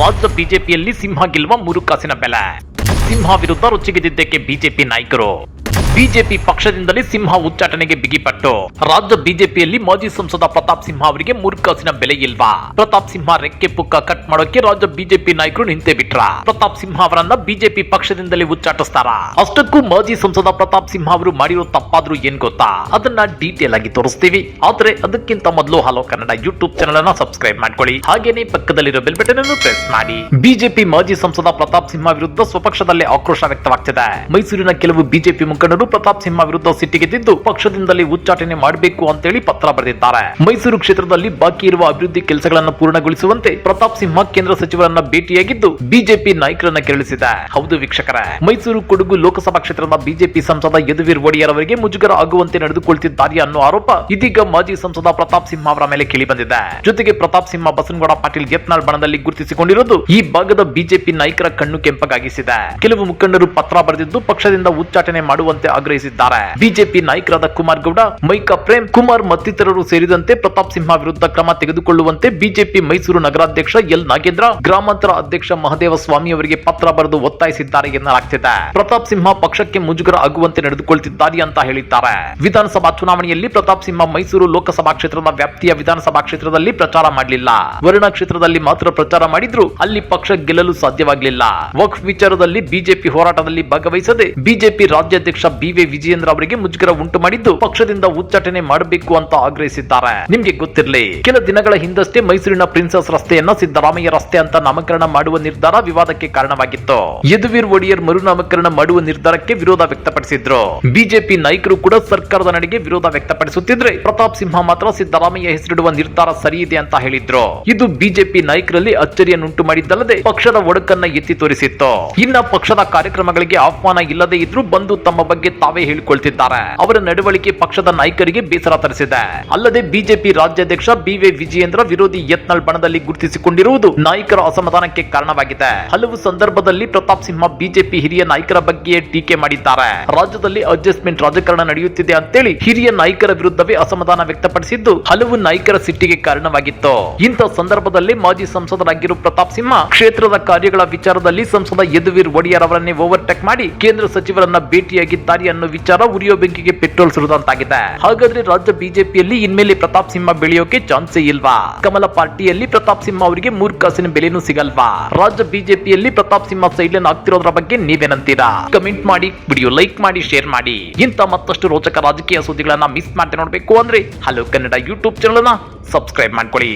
ರಾಜ್ಯ ಬಿಜೆಪಿಯಲ್ಲಿ ಸಿಂಹ ಗೆಲ್ಲುವ ಮೂರು ಕಾಸಿನ ಬೆಲೆ. ಸಿಂಹ ವಿರುದ್ಧ ರುಚಿಗೆದಿದ್ದಕ್ಕೆ ಬಿಜೆಪಿ ನಾಯಕರು. ಬಿಜೆಪಿ ಪಕ್ಷದಿಂದಲೇ ಸಿಂಹ ಉಚ್ಚಾಟನೆಗೆ ಬಿಗಿಪಟ್ಟು. ರಾಜ್ಯ ಬಿಜೆಪಿಯಲ್ಲಿ ಮಾಜಿ ಸಂಸದ ಪ್ರತಾಪ್ ಸಿಂಹ ಅವರಿಗೆ ಮೂರ್ಖಾಸಿನ ಬೆಲೆ ಇಲ್ವಾ? ಪ್ರತಾಪ್ ಸಿಂಹ ರೆಕ್ಕೆ ಪುಕ್ಕ ಕಟ್ ಮಾಡೋಕೆ ರಾಜ್ಯ ಬಿಜೆಪಿ ನಾಯಕರು ನಿಂತೆ ಬಿಟ್ರ? ಪ್ರತಾಪ್ ಸಿಂಹ ಅವರನ್ನ ಬಿಜೆಪಿ ಪಕ್ಷದಿಂದಲೇ ಉಚ್ಚಾಟಿಸ್ತಾರ? ಅಷ್ಟಕ್ಕೂ ಮಾಜಿ ಸಂಸದ ಪ್ರತಾಪ್ ಸಿಂಹ ಅವರು ಮಾಡಿರೋ ತಪ್ಪಾದ್ರೂ ಏನ್ ಗೊತ್ತಾ? ಅದನ್ನ ಡೀಟೇಲ್ ಆಗಿ ತೋರಿಸ್ತೀವಿ. ಆದ್ರೆ ಅದಕ್ಕಿಂತ ಮೊದಲು ಹಲೋ ಕನ್ನಡ ಯೂಟ್ಯೂಬ್ ಚಾನಲ್ ಅನ್ನ ಸಬ್ಸ್ಕ್ರೈಬ್ ಮಾಡ್ಕೊಳ್ಳಿ. ಹಾಗೇನೆ ಪಕ್ಕದಲ್ಲಿರೋ ಬೆಲ್ ಬಟನ್ ಅನ್ನು ಪ್ರೆಸ್ ಮಾಡಿ. ಬಿಜೆಪಿ ಮಾಜಿ ಸಂಸದ ಪ್ರತಾಪ್ ಸಿಂಹ ವಿರುದ್ಧ ಸ್ವಪಕ್ಷದಲ್ಲಿ ಆಕ್ರೋಶ ವ್ಯಕ್ತವಾಗ್ತಿದೆ. ಮೈಸೂರಿನ ಕೆಲವು ಬಿಜೆಪಿ ಮುಖಂಡರು ಪ್ರತಾಪ್ ಸಿಂಹ ವಿರುದ್ಧ ಸಿಟ್ಟಿಗೆದ್ದಿದ್ದು ಪಕ್ಷದಿಂದಲೇ ಉಚ್ಚಾಟನೆ ಮಾಡಬೇಕು ಅಂತೇಳಿ ಪತ್ರ ಬರೆದಿದ್ದಾರೆ. ಮೈಸೂರು ಕ್ಷೇತ್ರದಲ್ಲಿ ಬಾಕಿ ಇರುವ ಅಭಿವೃದ್ಧಿ ಕೆಲಸಗಳನ್ನು ಪೂರ್ಣಗೊಳಿಸುವಂತೆ ಪ್ರತಾಪ್ ಸಿಂಹ ಕೇಂದ್ರ ಸಚಿವರನ್ನ ಭೇಟಿಯಾಗಿದ್ದು ಬಿಜೆಪಿ ನಾಯಕರನ್ನ ಕೆರಳಿಸಿದೆ ಹೌದು ವೀಕ್ಷಕರೇ, ಮೈಸೂರು ಕೊಡಗು ಲೋಕಸಭಾ ಕ್ಷೇತ್ರದ ಬಿಜೆಪಿ ಸಂಸದ ಯದುವೀರ್ ಒಡೆಯರ್ ಅವರಿಗೆ ಮುಜುಗರ ಆಗುವಂತೆ ನಡೆದುಕೊಳ್ತಿದ್ದಾರೆ ಅನ್ನೋ ಆರೋಪ ಇದೀಗ ಮಾಜಿ ಸಂಸದ ಪ್ರತಾಪ್ ಸಿಂಹ ಅವರ ಮೇಲೆ ಕೇಳಿ ಬಂದಿದೆ. ಜೊತೆಗೆ ಪ್ರತಾಪ್ ಸಿಂಹ ಬಸನಗೌಡ ಪಾಟೀಲ್ ಯತ್ನಾಳ್ ಬಣದಲ್ಲಿ ಗುರುತಿಸಿಕೊಂಡಿರುವುದು ಈ ಭಾಗದ ಬಿಜೆಪಿ ನಾಯಕರ ಕಣ್ಣು ಕೆಂಪಗಾಗಿಸಿದೆ. ಕೆಲವು ಮುಖಂಡರು ಪತ್ರ ಬರೆದಿದ್ದು ಪಕ್ಷದಿಂದ ಉಚ್ಚಾಟನೆ ಮಾಡುವಂತೆ ಆಗ್ರಹಿಸಿದ್ದಾರೆ. ಬಿಜೆಪಿ ನಾಯಕರಾದ ಕುಮಾರ್ ಗೌಡ, ಮೈಕಾ ಪ್ರೇಮ್, ಕುಮಾರ್ ಮತ್ತಿತರರು ಸೇರಿದಂತೆ ಪ್ರತಾಪ್ ಸಿಂಹ ವಿರುದ್ಧ ಕ್ರಮ ತೆಗೆದುಕೊಳ್ಳುವಂತೆ ಬಿಜೆಪಿ ಮೈಸೂರು ನಗರಾಧ್ಯಕ್ಷ ಎಲ್ ನಾಗೇಂದ್ರ, ಗ್ರಾಮಾಂತರ ಅಧ್ಯಕ್ಷ ಮಹದೇವ ಸ್ವಾಮಿ ಅವರಿಗೆ ಪತ್ರ ಬರೆದು ಒತ್ತಾಯಿಸಿದ್ದಾರೆ ಎನ್ನಲಾಗ್ತಿದೆ. ಪ್ರತಾಪ್ ಸಿಂಹ ಪಕ್ಷಕ್ಕೆ ಮುಜುಗರ ಆಗುವಂತೆ ನಡೆದುಕೊಳ್ತಿದ್ದಾರೆ ಅಂತ ಹೇಳಿದ್ದಾರೆ. ವಿಧಾನಸಭಾ ಚುನಾವಣೆಯಲ್ಲಿ ಪ್ರತಾಪ್ ಸಿಂಹ ಮೈಸೂರು ಲೋಕಸಭಾ ಕ್ಷೇತ್ರದ ವ್ಯಾಪ್ತಿಯ ವಿಧಾನಸಭಾ ಕ್ಷೇತ್ರದಲ್ಲಿ ಪ್ರಚಾರ ಮಾಡಲಿಲ್ಲ. ವರುಣ ಕ್ಷೇತ್ರದಲ್ಲಿ ಮಾತ್ರ ಪ್ರಚಾರ ಮಾಡಿದ್ರು ಅಲ್ಲಿ ಪಕ್ಷ ಗೆಲ್ಲಲು ಸಾಧ್ಯವಾಗಲಿಲ್ಲ. ವಕ್ಫ್ ವಿಚಾರದಲ್ಲಿ ಬಿಜೆಪಿ ಹೋರಾಟದಲ್ಲಿ ಭಾಗವಹಿಸದೆ ಬಿಜೆಪಿ ರಾಜ್ಯಾಧ್ಯಕ್ಷ ಬಿವಿ ವಿಜಯೇಂದ್ರ ಅವರಿಗೆ ಮುಜುಗರ ಉಂಟು ಮಾಡಿದ್ದು ಪಕ್ಷದಿಂದ ಉಚ್ಚಾಟನೆ ಮಾಡಬೇಕು ಅಂತ ಆಗ್ರಹಿಸಿದ್ದಾರೆ. ನಿಮ್ಗೆ ಗೊತ್ತಿರಲಿ, ಕೆಲ ದಿನಗಳ ಹಿಂದಷ್ಟೇ ಮೈಸೂರಿನ ಪ್ರಿನ್ಸಸ್ ರಸ್ತೆಯನ್ನ ಸಿದ್ದರಾಮಯ್ಯ ರಸ್ತೆ ಅಂತ ನಾಮಕರಣ ಮಾಡುವ ನಿರ್ಧಾರ ವಿವಾದಕ್ಕೆ ಕಾರಣವಾಗಿತ್ತು. ಯದುವೀರ್ ಒಡೆಯರ್ ಮರುನಾಮಕರಣ ಮಾಡುವ ನಿರ್ಧಾರಕ್ಕೆ ವಿರೋಧ ವ್ಯಕ್ತಪಡಿಸಿದ್ರು. ಬಿಜೆಪಿ ನಾಯಕರು ಕೂಡ ಸರ್ಕಾರದ ನಡೆಗೆ ವಿರೋಧ ವ್ಯಕ್ತಪಡಿಸುತ್ತಿದ್ರೆ ಪ್ರತಾಪ್ ಸಿಂಹ ಮಾತ್ರ ಸಿದ್ದರಾಮಯ್ಯ ಹೆಸರಿಡುವ ನಿರ್ಧಾರ ಸರಿ ಇದೆ ಅಂತ ಹೇಳಿದ್ರು. ಇದು ಬಿಜೆಪಿ ನಾಯಕರಲ್ಲಿ ಅಚ್ಚರಿಯನ್ನುಂಟು ಮಾಡಿದ್ದಲ್ಲದೆ ಪಕ್ಷದ ಒಡಕನ್ನ ಎತ್ತಿ ತೋರಿಸಿತ್ತು. ಇನ್ನ ಪಕ್ಷದ ಕಾರ್ಯಕ್ರಮಗಳಿಗೆ ಆಹ್ವಾನ ಇಲ್ಲದೆ ಇದ್ರೂ ಬಂದು ತಮ್ಮ ಬಗ್ಗೆ ತಾವೇ ಹೇಳಿಕೊಳ್ತಿದ್ದಾರೆ. ಅವರ ನಡವಳಿಕೆ ಪಕ್ಷದ ನಾಯಕರಿಗೆ ಬೇಸರ ತರಿಸಿದೆ. ಅಲ್ಲದೆ ಬಿಜೆಪಿ ರಾಜ್ಯಾಧ್ಯಕ್ಷ ಬಿವೈ ವಿಜಯೇಂದ್ರ ವಿರೋಧಿ ಯತ್ನಾಳ್ ಬಣದಲ್ಲಿ ಗುರುತಿಸಿಕೊಂಡಿರುವುದು ನಾಯಕರ ಅಸಮಾಧಾನಕ್ಕೆ ಕಾರಣವಾಗಿದೆ. ಹಲವು ಸಂದರ್ಭದಲ್ಲಿ ಪ್ರತಾಪ್ ಸಿಂಹ ಬಿಜೆಪಿ ಹಿರಿಯ ನಾಯಕರ ಬಗ್ಗೆ ಟೀಕೆ ಮಾಡಿದ್ದಾರೆ. ರಾಜ್ಯದಲ್ಲಿ ಅಡ್ಜಸ್ಟ್ಮೆಂಟ್ ರಾಜಕಾರಣ ನಡೆಯುತ್ತಿದೆ ಅಂತೇಳಿ ಹಿರಿಯ ನಾಯಕರ ವಿರುದ್ಧವೇ ಅಸಮಾಧಾನ ವ್ಯಕ್ತಪಡಿಸಿದ್ದು ಹಲವು ನಾಯಕರ ಸಿಟ್ಟಿಗೆ ಕಾರಣವಾಗಿತ್ತು. ಇಂತಹ ಸಂದರ್ಭದಲ್ಲಿ ಮಾಜಿ ಸಂಸದರಾಗಿರುವ ಪ್ರತಾಪ್ ಸಿಂಹ ಕ್ಷೇತ್ರದ ಕಾರ್ಯಗಳ ವಿಚಾರದಲ್ಲಿ ಸಂಸದ ಯದುವೀರ್ ಒಡೆಯರ್ ಅವರನ್ನೇ ಓವರ್ಟೇಕ್ ಮಾಡಿ ಕೇಂದ್ರ ಸಚಿವರನ್ನ ಭೇಟಿಯಾಗಿದ್ದಾರೆ ಅನ್ನೋ ವಿಚಾರ ಉರಿಯೋ ಬೆಂಕಿಗೆ ಪೆಟ್ರೋಲ್ ಸುರಿದಂತಾಗಿದೆ. ಹಾಗಾದ್ರೆ ರಾಜ್ಯ ಬಿಜೆಪಿಯಲ್ಲಿ ಇನ್ಮೇಲೆ ಪ್ರತಾಪ್ ಸಿಂಹ ಬೆಳೆಯೋಕೆ ಚಾನ್ಸೇ ಇಲ್ವಾ? ಕಮಲ ಪಾರ್ಟಿಯಲ್ಲಿ ಪ್ರತಾಪ್ ಸಿಂಹ ಅವರಿಗೆ ಮೂರ್ ಕಾಸಿನ ಬೆಲೆನೂ ಸಿಗಲ್ವಾ? ರಾಜ್ಯ ಬಿಜೆಪಿಯಲ್ಲಿ ಪ್ರತಾಪ್ ಸಿಂಹ ಸೈಲೆನ್ ಆಗ್ತಿರೋದ್ರ ಬಗ್ಗೆ ನೀವೇನಂತೀರಾ? ಕಮೆಂಟ್ ಮಾಡಿ, ವಿಡಿಯೋ ಲೈಕ್ ಮಾಡಿ, ಶೇರ್ ಮಾಡಿ. ಇಂಥ ಮತ್ತಷ್ಟು ರೋಚಕ ರಾಜಕೀಯ ಸುದ್ದಿಗಳನ್ನ ಮಿಸ್ ಮಾಡದೆ ನೋಡಬೇಕು ಅಂದ್ರೆ hello Kannada YouTube channel subscribe ಮಾಡ್ಕೊಳ್ಳಿ.